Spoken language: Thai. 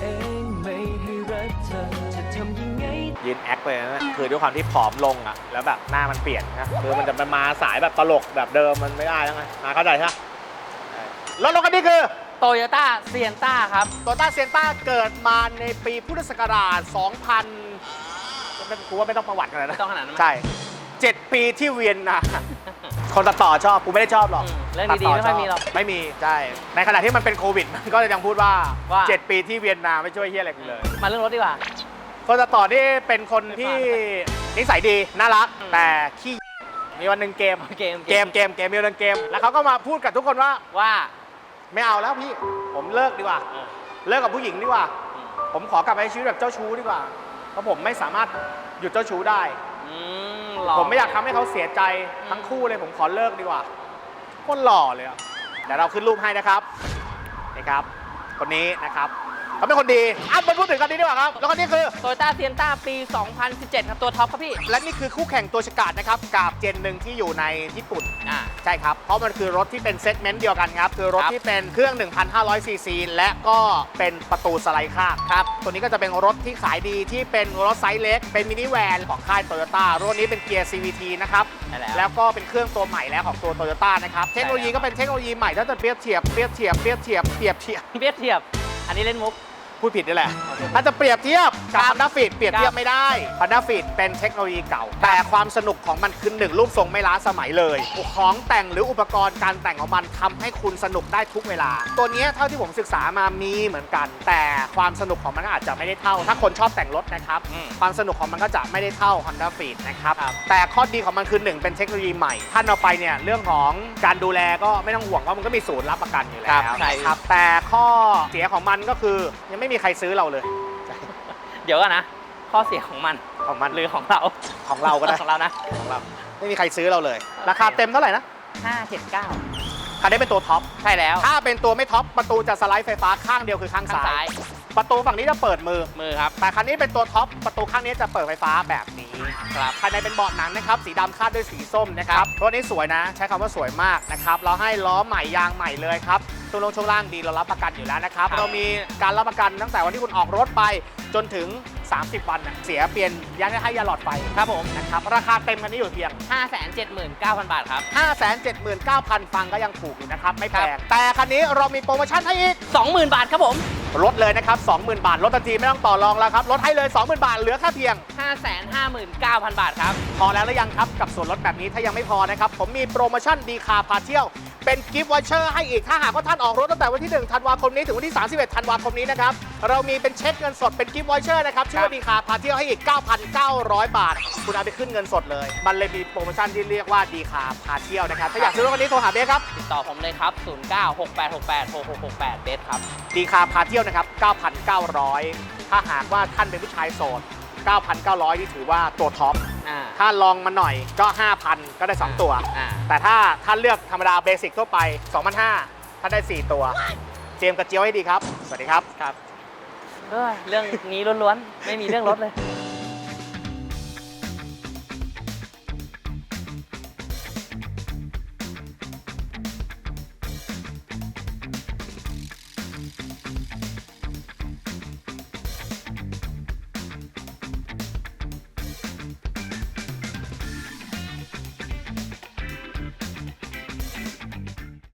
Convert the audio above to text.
เองไม่ให้รักเธอจะทำยังไง ยืนแอคเลยนะคือด้วยความที่ผอมลงอะ แล้วแบบหน้ามันเปลี่ยนนะคือมันจะมามาสายแบบตลกแบบเดิมมันไม่ได้แล้วไงอะเข้าใจใช่ไหมรถรถคันนี้คือ โตโยต้าเซียนต้าครับ โตต้าเซนต้าเกิดมาในปีพุทธศักราช 2000กูว่าไม่ต้องประวัติกันเลยไม่นะต้องขนาดนั้นมั้ย ใช่ 7 ปีที่เวียนนา คนตัดต่อชอบกูไม่ได้ชอบหรอกอืมเรื่องตัดีๆไม่ค่อยมีหรอกไม่มีใช่ในขณะที่มันเป็นโควิดมันก็ยังพูดว่าว่า7ปีที่เวียนนาไม่ช่วยเฮียอะไรกูเลย มาเรื่องรถดีกว่า คนตัดต่อนี่เป็นคนที่นิสัยดีน่ารัก อืม แต่ขี้มีวันหนึ่งเกม เกมเกมเกมเกมมีวันหนึ่งเกม แล้วเขาก็มาพูดกับทุกคนว่าว่า ไม่เอาแล้วพี่ผมเลิกดีกว่าเออเลิกกับผู้หญิงดีกว่าอืมผมขอกลับไปใช้ชีวิตแบบเจ้าชู้ดีกว่า เพราะผมไม่สามารถหยุดเจ้าชู้ได้ อืม หล่ผมไม่อยากทำให้เขาเสียใจทั้งคู่เลยผมขอเลิกดีกว่าคนหล่อเลยอะเดี๋ยวเราขึ้นรูปให้นะครับนี่ครับ คนนี้นะครับ เขาเป็นคนดีอะมาพูดถึงคันนี้ดีกว่าครับ แล้วคันนี้คือ โตโยต้าเซียนต้าปี 2017 ครับ ตัวท็อปครับพี่ และนี่คือคู่แข่งตัวฉกาจนะครับกับเจนหนึ่งที่อยู่ในญี่ปุ่น อ่า ใช่ครับ เพราะมันคือรถที่เป็นเซกเมนต์เดียวกันครับ คือรถครับ ที่เป็นเครื่อง 1,500 ซีซี และก็เป็นประตูสไลด์ข้างครับ ตัวนี้ก็จะเป็นรถที่ขายดีที่เป็นรถไซส์เล็ก เป็นมินิแวนของค่ายโตโยต้ารถนี้เป็นเกียร์ CVT นะครับ ใช่แล้ว แล้วก็เป็นเครื่องตัวใหม่แล้วของตัวโตโยต้านะครับ เทคโนโลยีก็เป็นเทคโนโลยีใหม่ถ้าจะเปรียบเทียบ เปรียบเทียบ เปรียบเทียบ เปรียบเทียบเทียบเทียบ อันนี้เล่นมุก พูดผิดนี่แหละ ถ้าจะเปรียบเทียบกับครับ Honda Fit เปรียบเทียบครับไม่ได้ Honda Fit เป็นเทคโนโลยีเก่า แต่ความสนุกของมันคือหนึ่งรูปทรงไม่ล้าสมัยเลย ของแต่งหรืออุปกรณ์การแต่งของมันทำให้คุณสนุกได้ทุกเวลา ตัวเนี้ยเท่าที่ผมศึกษามามีเหมือนกัน แต่ความสนุกของมันอาจจะไม่ได้เท่า ถ้าคนชอบแต่งรถนะครับอืมความสนุกของมันก็จะไม่ได้เท่า Honda Fit นะครับ แต่ข้อดีของมันคือหนึ่งเป็นเทคโนโลยีใหม่ท่านเอาไปเนี่ยเรื่องของการดูแลก็ไม่ต้องห่วงว่ามันก็มีศูนย์รับประกันอยู่แล้ครัวบใช่นะครับแต่ข้อเสียของมันก็คือยังไม่มีใครซื้อเราเลย เดี๋ยวกันนะ ข้อเสียของมันของมันหรือของเราของเราก็ได้ ของเรานะ ของเราไม่มีใครซื้อเราเลย ราคาเต็มเท่าไหร่นะ579 คันนี้เป็นตัวท็อป ใช่แล้ว ถ้าเป็นตัวไม่ท็อปประตูจะสไลด์ไฟฟ้าข้างเดียวคือข้างข้างซ้าซ้าย ย ประตูฝั่งนี้จะเปิดมือ มือครับ แต่คันนี้เป็นตัวท็อปประตูข้างนี้จะเปิดไฟฟ้าแบบนี้ครับภายในเป็นเบาะหนังนะครับสีดำคาดด้วยสีส้มนะครับรถนี้สวยนะ ใช้คำว่าสวยมากนะครับเราให้ล้อใหม่ยางใหม่เลยครับ ช่วงลงช่วงล่างดีเรารับประกันอยู่แล้วนะครับครับ เรามีการรับประกันตั้งแต่วันที่คุณออกรถไปจนถึง 30 วันน่ะเสียเปลี่ยนยางให้ยาหลอดไฟครับผมนะครับราคาเต็มคันนี้อยู่เพียง 579,000 บาทครับ 579,000 ฟังก็ยังถูกอยู่นะครับ ไม่แพงแต่คันนี้เรามีโปรโมชั่นให้อีก 20,000 บาทครับผม ลดเลยนะครับ 20,000 บาทลดทันทีไม่ต้องต่อรองแล้วครับลดให้เลย 20,000 บาทเหลือแค่เพียง 559,000 บาทครับ พอแล้วหรือยังครับกับส่วนลดแบบนี้ถ้ายังไม่พอนะครับผมมีโปรโมชั่นดีคาพาเที่ยว เป็นกิฟต์วอเชอร์ให้อีก ถ้าหากว่าท่านออกรถตั้งแต่วันที่ 1 ธันวาคมนี้ ถึงวันที่ 31 ธันวาคมนี้นะครับ เรามีเป็นเช็คเงินสดเป็นกิฟต์วอเชอร์นะครับ ชื่อว่าดีคาพาเที่ยวให้อีก 9,900 บาท คุณเอาไปขึ้นเงินสดเลย มันเลยมีโปรโมชั่นที่เรียกว่าดีคาพาเที่ยวนะครับ ถ้าอยากซื้อรถคันนี้โทรหาเบสครับ ติดต่อผมเลยครับ 0968686668 เบสครับ ดีคาพาเที่ยวนะครับ 9,900 ถ้าหากว่าท่านเป็นผู้ชายโสด 9,900ที่ถือว่าตัวท็อป อ่าถ้าลองมาหน่อยก็ 5,000 ก็ได้ 2 ตัว อ่า แต่ถ้าท่านเลือกธรรมดาเบสิกทั่วไป 2,500 ถ้าได้ 4 ตัวเตรียมกระเจียวให้ดีครับ สวัสดีครับ ครับ เอ้ยเรื่องนี้ล้วนๆ ไม่มีเรื่องรถเลย